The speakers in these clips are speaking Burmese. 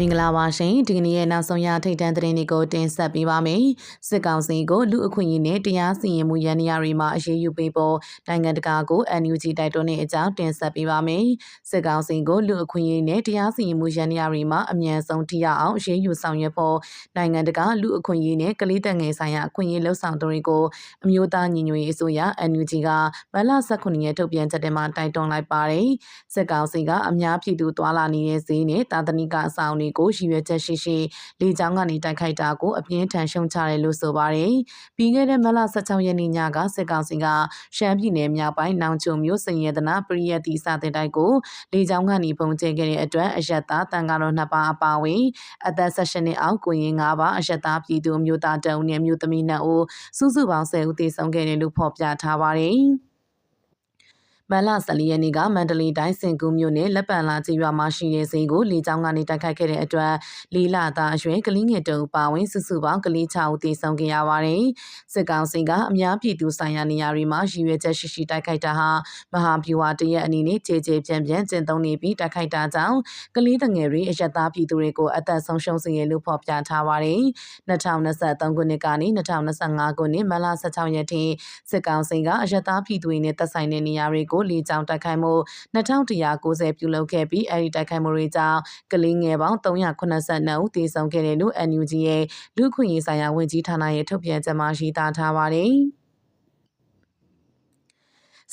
မင်္ဂလာပါရှင်ဒီကနေ့ရဲ့နောက်ဆုံးရထိတ်တန့်သတင်းတွေကိုတင်ဆက်ပေးပါမယ်စစ်ကောင်စီကိုလူအခွင့်အရေးနဲ့တရားစီရင်မှုရန်နေရာတွေမှာအရေးယူပေးဖို့နိုင်ငံတကာကို NUG တိုက်တွန်းတဲ့အကြောင်းတင်ဆက်ပေးပါမယ်စစ်ကောင်စီကိုလူအခွင့်အရေးနဲ့တရားစီရင်မှုရန်နေရာတွေမှာအမြန်ဆုံးထိရအောင်အရေးယူဆောင်ရွက်ဖို့နိုင်ငံတကာလူအခွင့်အရေးနဲ့ကလေးတပ်ငယ်ဆိုင်ရာအခွင့်အရေးလှုပ်ဆောင်သူတွေကိုအမျိုးသားညီညွတ်ရေးအစိုးရ NUG ကဗလ18ရက်ထုတ်ပြန်ချက်ထဲမှာတိုက်တွန်းလိုက်ပါတယ်စစ်ကောင်စီကအများပြည်သူသွာလာနေတဲ့ဈေးနဲ့တာသနိကအဆောင်တွေကိုရည်ရွယ်ချက်ရှိရှိလေကြောင်းကနေတိုက်ခိုက်တာကိုအပြင်းထန်ရှုံချတယ်လို့ဆိုပါတယ်။ပြီးခဲ့တဲ့မလ16ရက်နေ့ညကစစ်ကောင်စီကရှမ်းပြည်နယ်မြောက်ပိုင်းနောင်ချုံမြို့စင်ရတနာပရိယတ်တီစာတင်တိုက်ကိုလေကြောင်းကနေပုံကျဲခဲ့တဲ့အတွက်အယက်သားတန်ကတော့နှစ်ပါးအပါဝင်အသက်16နှစ်အောက်ကိုရင်၅ပါးအယက်သားပြည်သူမျိုးသားတုံနဲ့မျိုးသမီးနှစ်ဦးစုစုပေါင်း10ဦးသေဆုံးခဲ့တယ်လို့ဖော်ပြထားပါတယ်။ မန်လ14ရက်နေ့ကမန္တလေးတိုင်းစင်ကူးမြို့နယ်လက်ပံလာကျေးရွာမှာရှိတဲ့ဈေးကိုလေကြောင်းကနေတိုက်ခိုက်ခဲ့တဲ့အတွက်လေးလာသားအရွယ်ကလေးငယ်တုံပါဝင်စုစုပေါင်းကလေး6ဦးသေဆုံးခဲ့ရပါတယ်။စစ်ကောင်စီကအများပြည်သူဆိုင်ရာနေရာတွေမှာရည်ရွယ်ချက်ရှိရှိတိုက်ခိုက်တာဟာမဟာဗျူဟာတရက်အနေနဲ့ခြေခြေပြန့်ပြန့်ကျင့်သုံးနေပြီးတိုက်ခိုက်တာကြောင့်ကလေးငယ်တွေအယက်သားပြည်သူတွေကိုအသက်ဆုံးရှုံးစေရလို့ဖော်ပြထားပါတယ်။2023ခုနှစ်ကနေ2025ခုနှစ်မလ16ရက်ထိစစ်ကောင်စီကအယက်သားပြည်သူတွေနဲ့သက်ဆိုင်တဲ့နေရာတွေကိုကိုလေကြောင်းတိုက်ခိုက်မှု2190ပြုလုပ်ခဲ့ပြီးအဲဒီတိုက်ခိုက်မှုတွေကြောင့်ကလေးငယ်ပေါင်း382ဦးသေဆုံးခဲ့တယ်လို့ NUG ရဲ့လူခွင့်ရေးဆိုင်ရာဝန်ကြီးဌာနရဲ့ထုတ်ပြန်ချက်မှာရှိသားထားပါတယ်။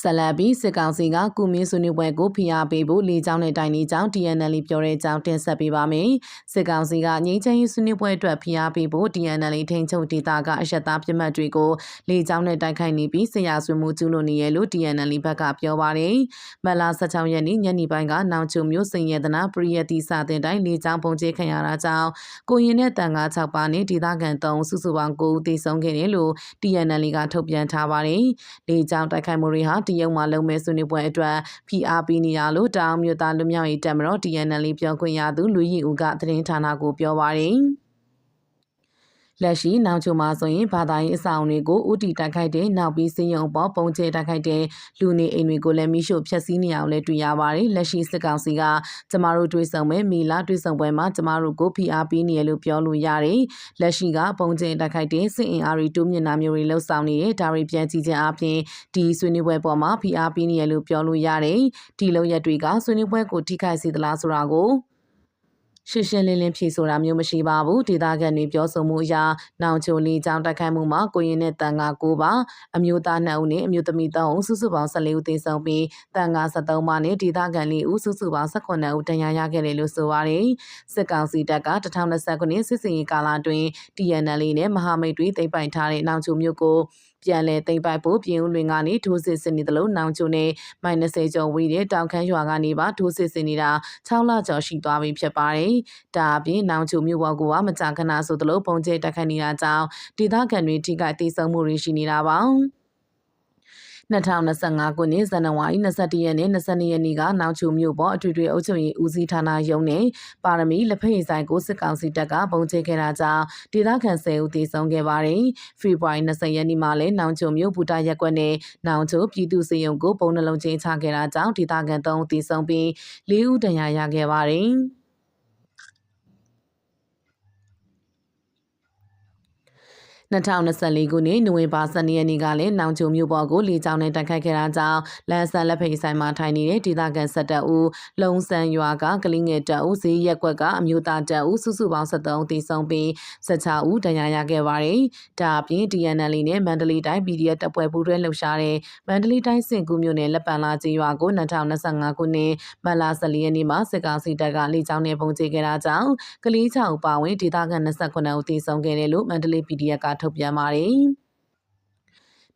ဆက်လက်ပြီးစစ်ကောင်စီကကုမင်းဆွေးနွေးပွဲကိုဖိအားပေးဖို့လေကြောင်းနဲ့တိုင်နေကြောင်း TNL ပြောတဲ့အကြောင်းတင်ဆက်ပေးပါမယ်။စစ်ကောင်စီကငြိမ်းချမ်းရေးဆွေးနွေးပွဲအတွက်ဖိအားပေးဖို့ TNL ထိန်းချုပ်ဒေသကအယက်သားပြစ်မှတ်တွေကိုလေကြောင်းနဲ့တိုက်ခိုက်နေပြီးဆရာဆွေးမှုကျူးလွန်နေရလို့ TNL ဘက်ကပြောပါတယ်။မလာ16ရက်နေ့ညနေပိုင်းကနောင်ချုံမျိုးစင်ရတနာပရိယတိစာတင်တိုင်းလေကြောင်းပုံကျဲခံရတာကြောင့်ကိုရင်နဲ့တန်ကား6ပါးနဲ့ဒေသခံ3စုစုပေါင်း9ဦးသေဆုံးခဲ့တယ်လို့ TNL ကထုတ်ပြန်ထားပါတယ်။လေကြောင်းတိုက်ခိုက်မှုတွေဟာတရုတ်မှာလုံမဲ့ဆွေးနွေးပွဲအတွက် PRP နေရလို့တောင်မြို့သားလူမျိုးရေးတက်မတော် TNL ပြောခွင့်ရသူလူရီဦးကသတင်းဌာနကိုပြောပါတယ်။ လက်ရှိနောင်ချုံမှာဆိုရင်ဘာသာရေးအဆောင်တွေကိုဥတီတိုက်ခိုက်တဲ့နောက်ပြီးစင်းရုံပေါ်ပုံကျဲတိုက်ခိုက်တဲ့လူနေအိမ်တွေကိုလည်းမိရှို့ဖျက်ဆီးနေအောင်လည်းတွေ့ရပါတယ်လက်ရှိစစ်ကောင်စီကကျမတို့တွေ့ဆုံမဲ့မီလာတွေ့ဆုံပွဲမှာကျမတို့ကိုဖိအားပေးနေရလို့ပြောလို့ရတယ်လက်ရှိကပုံကျဲတိုက်ခိုက်တဲ့စစ်အင်အားတွေတိုးမြင့်တာမျိုးတွေလှုပ်ဆောင်နေတဲ့ဒါတွေပြန်ကြည့်ခြင်းအပြင်ဒီဆွေးနွေးပွဲပေါ်မှာဖိအားပေးနေရလို့ပြောလို့ရတယ်ဒီလုံရက်တွေကဆွေးနွေးပွဲကိုထိခိုက်စေသလားဆိုတာကို ရှင်းရှင်းလင်းလင်းဖြေဆိုတာမျိုးမရှိပါဘူးဒေသခံတွေပြောဆိုမှုအရနောင်ချိုလီကြောင်းတိုက်ခိုက်မှုမှာကိုရင်နဲ့တန်ငါ9ပါအမျိုးသား2ဦးနဲ့အမျိုးသမီး3ဦးစုစုပေါင်း14ဦးသေဆုံးပြီးတန်ငါ73ပါနဲ့ဒေသခံ4ဦးစုစုပေါင်း18ဦးတရားရခဲ့တယ်လို့ဆိုပါတယ်စစ်ကောင်စီတပ်က2020ခုနှစ်စစ်စင်ရေးကာလအတွင်း TNL နဲ့မဟာမိတ်တွေသိမ်းပိုင်ထားတဲ့နောင်ချိုမြို့ကို ပြန်လည်သိမ်းပိုက်ဖို့ပြင်ဦးလွင်ကနေထိုးစစ်ဆင်နေသလိုနောင်ချုံနဲ့မိုင်20ကျော်ဝေးတဲ့တောင်ခမ်းရွာကနေပါထိုးစစ်ဆင်နေတာ6လကျော်ရှိသွားပြီဖြစ်ပါတယ်။ဒါအပြင်နောင်ချုံမြို့ပေါ်ကမကြာခဏဆိုသလိုပုံကျဲတက်ခတ်နေတာကြောင့်ဒေသခံတွေထိခိုက်ဒေဆုံးမှုတွေရှိနေတာပါ။ 2025ခုနှစ်ဇန်နဝါရီ21ရက်နေ့22ရက်နေ့ကနောင်ချုံမြို့ပေါ်အထွေထွေအုပ်ချုပ်ရေးဦးစီးဌာနရုံးနဲ့ပါရမီလက်ဖက်ရည်ဆိုင်ကိုစစ်ကောင်စီတပ်ကပုံကျဲခဲ့တာကြောင့်ဒေသခံ10ဦးသေဆုံးခဲ့ပါတယ်။ဖေဖော်ဝါရီ20ရက်နေ့မှာလည်းနောင်ချုံမြို့ဘူတာရက်ကွက်နဲ့နောင်ချုံပြည်သူစေယုံကိုပုံနှလုံးချင်းချခဲ့တာကြောင့်ဒေသခံ3ဦးသေဆုံးပြီး4ဦးဒဏ်ရာရခဲ့ပါတယ်။ 2024ခုနှစ်နိုဝင်ဘာ12ရက်နေ့ကလည်းနောင်ချုံမြို့ပေါ်ကိုလေကြောင်းနဲ့တိုက်ခိုက်ခဲ့တာကြောင့်လန်ဆန်လက်ဖိတ်ဆိုင်မှာထိုင်နေတဲ့ဒေသခံဆက်တပ်ဦးလုံဆန်ရွာကကလေးငယ်တပ်ဦးဈေးရက်ကွက်ကအမျိုးသားတပ်ဦးစုစုပေါင်း73ဦးသေဆုံးပြီး16ဦးဒဏ်ရာရခဲ့ပါတယ်။ဒါအပြင် DNL နဲ့မန္တလေးတိုင်း PDF တပ်ဖွဲ့ပူးတွဲလှုပ်ရှားတဲ့မန္တလေးတိုင်းစင်ကူးမြို့နယ်လက်ပံလာကျေးရွာကို2025ခုနှစ်မတ်လ14ရက်နေ့မှာစစ်ကောင်စီတပ်ကလေကြောင်းနဲ့ပုံကျဲခဲ့တာကြောင့်ကလေး6ဦးပါဝင်ဒေသခံ28ဦးသေဆုံးခဲ့တယ်လို့မန္တလေး PDF ကထုတ်ပြန်ပါတယ်။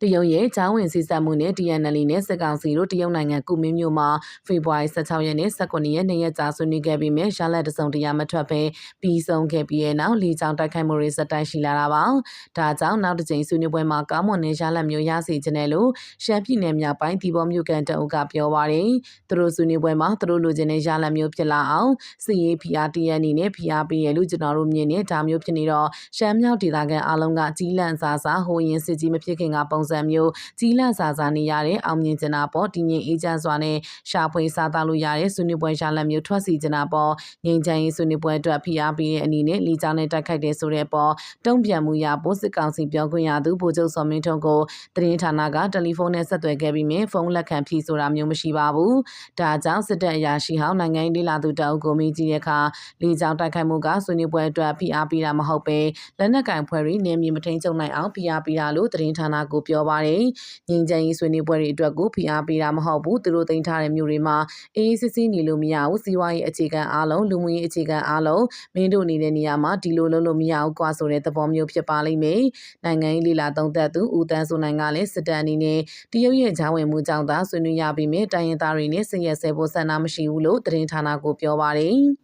တရုတ်ရဲ့ဂျောင်းဝင်စီဆက်မှုနဲ့ TNL နဲ့စစ်ကောင်စီတို့တရုတ်နိုင်ငံကုမင်းမြို့မှာဖေဖော်ဝါရီ16ရက်နေ့19ရက်နေ့ရက်ကြာဆွေးနွေးခဲ့ပြီးမြရလက်တစုံတရာမထွက်ဘဲပြီးဆုံးခဲ့ပြီးတဲ့နောက်လေကြောင်းတိုက်ခိုက်မှုတွေစတိုက်ရှိလာတာပါ။ဒါကြောင့်နောက်တစ်ကြိမ်ဆွေးနွေးပွဲမှာကောင်းမွန်တဲ့ရလက်မျိုးရစီခြင်းတယ်လို့ရှမ်းပြည်နယ်မြောက်ပိုင်းဒီဘောမြို့ကန်တအုပ်ကပြောပါတယ်။သူတို့ဆွေးနွေးပွဲမှာသူတို့လိုချင်တဲ့ရလက်မျိုးဖြစ်လာအောင်စီရေး PRTN အနေနဲ့ PR ပေးရလို့ကျွန်တော်တို့မြင်နေဒါမျိုးဖြစ်နေတော့ရှမ်းမြောက်ဒေသခံအားလုံးကကြီးလန့်စားစားဟိုရင်စစ်ကြီးမဖြစ်ခင်ကပုံစစံမျိုးကြီးလန့်စာစာနေရတဲ့အောင်မြင်ကျင်နာပေါ်တည်ငြိမ်အေးချမ်းစွာနဲ့ရှာဖွေစားသားလို့ရတဲ့ဆွေးနွေးပွဲရှာလက်မျိုးထွက်စီကျင်နာပေါ်ငြိမ်းချမ်းရေးဆွေးနွေးပွဲအတွက်ဖိအားပေးတဲ့အနေနဲ့လီကြောင်းနဲ့တိုက်ခိုက်တဲ့ဆိုတဲ့ပေါ်တုံ့ပြန်မှုရဖို့စစ်ကောင်စီပြောခွင့်ရသူဗိုလ်ချုပ်စောမင်းထွန်းကိုသတင်းဌာနကတယ်လီဖုန်းနဲ့ဆက်သွယ်ခဲ့ပြီးမြင်ဖုန်းလက်ခံဖြေဆိုတာမျိုးမရှိပါဘူး။ဒါကြောင့်စစ်တပ်အရာရှိဟောင်းနိုင်ငံရေးလာသူတအုပ်ကိုမိကြီးတဲ့အခါလီကြောင်းတိုက်ခိုက်မှုကဆွေးနွေးပွဲအတွက်ဖိအားပေးတာမဟုတ်ပဲလက်နက်ကင်ဖွဲ့ပြီးနေမြေမထိန်ချုပ်နိုင်အောင်ဖိအားပေးတာလို့သတင်းဌာနကိုပြောပါတယ်။ငြိမ်းချမ်းရေးဆွေးနွေးပွဲတွေအတွက်ကိုဖိအားပေးတာမဟုတ်ဘူးသူတို့တင်ထားတဲ့မျိုးတွေမှာအေးအေးစစ်စစ်နေလို့မရဘူးစီးပွားရေးအခြေခံအားလုံးလူမှုရေးအခြေခံအားလုံးမင်းတို့နေတဲ့နေရာမှာဒီလိုလုပ်လို့မရဘူးကွာဆိုတဲ့သဘောမျိုးဖြစ်ပါလိမ့်မယ်။နိုင်ငံရေးလီလာသုံးသက်သူဦးတန်းစိုးနိုင်ကလည်းစစ်တပ်အနေနဲ့တရုတ်ရဲ့ဂျာဝင်မှုကြောင့်သာဆွေးနွေးရပြီးမြဲတိုင်းရင်းသားတွေနဲ့ဆင်ရက်ဆဲဖို့ဆန္ဒမရှိဘူးလို့သတင်းဌာနကိုပြောပါတယ်။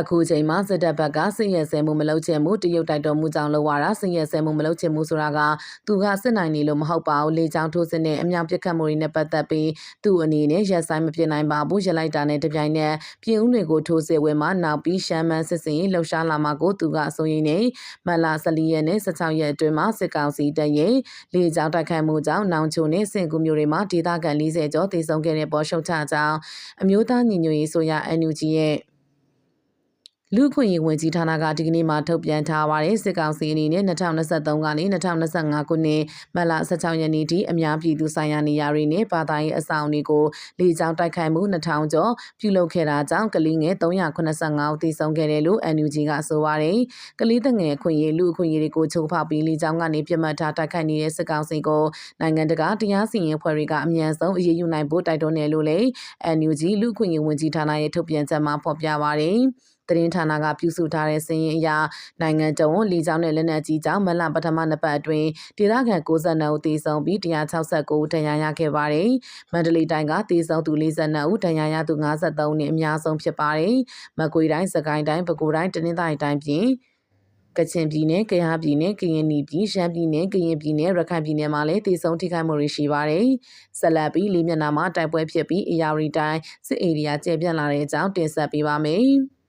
အခုချိန်မှာစစ်တပ်ဘက်ကစစ်ရဲဆဲမှုမလုပ်ချင်မှုတရုတ်တိုက်တော်မူကြောင့်လောက်ရတာစစ်ရဲဆဲမှုမလုပ်ချင်မှုဆိုတာကသူကစစ်နိုင်နေလို့မဟုတ်ပါဘူးလေချောင်းထိုးစစ်နဲ့အမြောင်ပစ်ခတ်မှုတွေနဲ့ပတ်သက်ပြီးသူ့အနေနဲ့ရက်ဆိုင်မပြစ်နိုင်ပါဘူးရလိုက်တာနဲ့တပြိုင်နက်ပြည်ဦးတွေကိုထိုးစစ်ဝင်မှာနောက်ပြီးရှမ်းမန်းစစ်စင်လှုပ်ရှားလာမှာကိုသူကအစိုးရင်းနဲ့မလာ14ရက်နဲ့16ရက်အတွင်းမှာစစ်ကောင်စီတပ်ရဲ့လေကြောင်းတိုက်ခိုက်မှုကြောင့်နောင်ချိုနဲ့စင်ကူမျိုးတွေမှာဒေသခံ40ကျော်သေဆုံးခဲ့တဲ့ပေါ်ရှုတ်ချကြောင်းအမျိုးသားညီညွတ်ရေးဆိုရ NUG ရဲ့ လူခွင့်ရေးဝန်ကြီးဌာနကဒီကနေ့မှထုတ်ပြန်ထားပါတယ်စစ်ကောင်စီအနေနဲ့2023ကနေ2025ခုနှစ်မတ်လ16ရက်နေ့ထိအများပြည်သူဆိုင်ရာနေရာတွေနဲ့ဘာသာရေးအဆောင်တွေကိုလေကြောင်းတိုက်ခိုက်မှု2000ကျော်ပြုလုပ်ခဲ့တာကြောင့်ကလေးငယ်385ဦးသေဆုံးခဲ့တယ်လို့ NUG ကဆိုပါတယ်ကလေးငယ်ခွင့်ရေးလူခွင့်ရေးတွေကိုချုပ်ဖောက်ပြီးလေကြောင်းကနေပြစ်မှတ်ထားတိုက်ခိုက်နေတဲ့စစ်ကောင်စီကိုနိုင်ငံတကာတရားစီရင်ဖွဲ့တွေကအမြန်ဆုံးအရေးယူနိုင်ဖို့တိုက်တွန်းတယ်လို့လည်း NUG လူခွင့်ရေးဝန်ကြီးဌာနရဲ့ထုတ်ပြန်ချက်မှာဖော်ပြပါတယ် သတင်းဌာနကပြုစုထားတဲ့စည်ရင်အရနိုင်ငံတော်ဝန်လီကြောင်းနဲ့လက်နက်ကြီးကြောင့်မလပထမနှစ်ပတ်အတွင်းဒေသခံ62ဦးသေဆုံးပြီး169ဦးဒဏ်ရာရခဲ့ပါတယ်။မန္တလေးတိုင်းကသေဆုံးသူ42ဦးဒဏ်ရာရသူ53ဦးနဲ့အများဆုံးဖြစ်ပါတယ်။မကွေတိုင်းစကိုင်းတိုင်းပဲခူးတိုင်းတနင်္သာရီတိုင်းပြင်ကချင်ပြည်နယ်၊ကယားပြည်နယ်၊ကရင်ပြည်၊ရှမ်းပြည်နယ်၊ကရင်ပြည်နယ်၊ရခိုင်ပြည်နယ်မှာလည်းတည်ဆုံထိခိုက်မှုတွေရှိပါတယ်။ဆက်လက်ပြီးလေးမျက်နှာမှာတိုက်ပွဲဖြစ်ပြီးအေရဝတီတိုင်းစစ်အေရီယာကျပြန့်လာတဲ့အကြောင်းတင်ဆက်ပေးပါမယ်။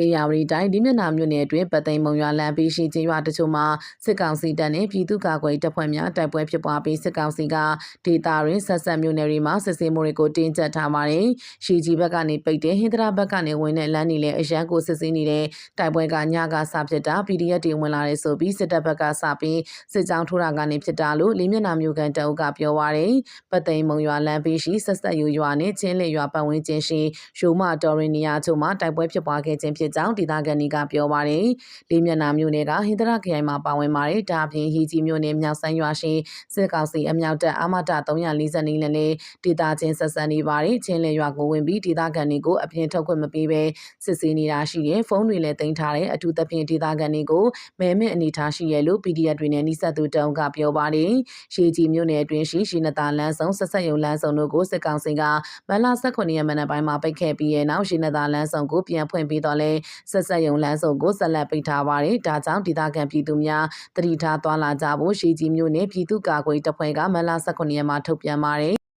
အေယာဝတီတိုင်းဒီမျက်နှာမြို့နယ်အတွင်းပသိမ်မုံရွာလမ်းပေးရှိကျေးရွာတချို့မှာစစ်ကောင်စီတပ်နဲ့ပြည်သူ့ကာကွယ်တပ်ဖွဲ့များတိုက်ပွဲဖြစ်ပွားပြီးစစ်ကောင်စီကဒေသရင်းဆက်ဆက်မြို့နယ်တွေမှာစစ်ဆေးမှုတွေကိုတင်းကျပ်ထားပါတယ်။ရှီကြီးဘက်ကနေပိတ်တဲ့ဟင်္ဒရာဘက်ကနေဝင်တဲ့လမ်းတွေလည်းအရန်ကိုစစ်ဆေးနေတဲ့တိုက်ပွဲကညကစဖြစ်တာ PDF တွေဝင်လာတဲ့ဆိုပြီးစစ်တပ်ဘက်ကစပြီးစစ်ကြောင်းထိုးတာကနေဖြစ်တာလို့လေးမျက်နှာမြို့ကန်တအုပ်ကပြောပါတယ်။ပသိမ်မုံရွာလမ်းပေးရှိဆက်ဆက်ယူရွာနဲ့ချင်းလေရွာပတ်ဝန်းကျင်ရှိရိုးမတော်ရင်နေရာချို့မှာတိုက်ပွဲဖြစ်ပွားခဲ့ခြင်းဖြစ်ဖြစ်ကြောင်းဒေသခံတွေကပြောပါတယ်။လေးမျက်နှာမြို့နယ်ကဟင်္ဒရာခရိုင်မှာပါဝင်ပါတယ်။ဒါအပြင်ဟီကြီးမြို့နယ်မြောက်ဆန်းရွာရှိစစ်ကောင်စီအမြောက်တပ်အမတ340နဲ့လည်းဒေသချင်းဆက်ဆံနေပါတယ်။ချင်းလေရွာကိုဝင်ပြီးဒေသခံတွေကိုအပြင်ထုတ်ခွင့်မပေးဘဲစစ်ဆေးနေတာရှိတယ်။ဖုန်းတွေလည်းတင်ထားတယ်။အထူးသဖြင့်ဒေသခံတွေကိုမဲမဲအနေထားရှိရလို့ PDF တွေနဲ့နှိစက်သူတောင်ကပြောပါတယ်။ရှေကြီးမြို့နယ်အတွင်းရှိရှိနတာလန်းဆောင်ဆက်ဆက်ယုံလန်းဆောင်တို့ကိုစစ်ကောင်စီကမလ18ရက်မနက်ပိုင်းမှာပိတ်ခဲ့ပြီးရဲ့နောက်ရှိနတာလန်းဆောင်ကိုပြန်ဖွင့်ပြီးတော့လဲဆက်ဆက်ယုံလမ်းစုံကိုဆက်လက်ပိတ်ထားပါတယ်။ဒါကြောင့်ဒေသခံပြည်သူများတတိထားသွားလာကြဖို့ရှေးကြီးမြို့နယ်ပြည်သူ့ကာကွယ်တပ်ဖွဲ့ကမလ18ရက်မှာထုတ်ပြန်ပါတယ်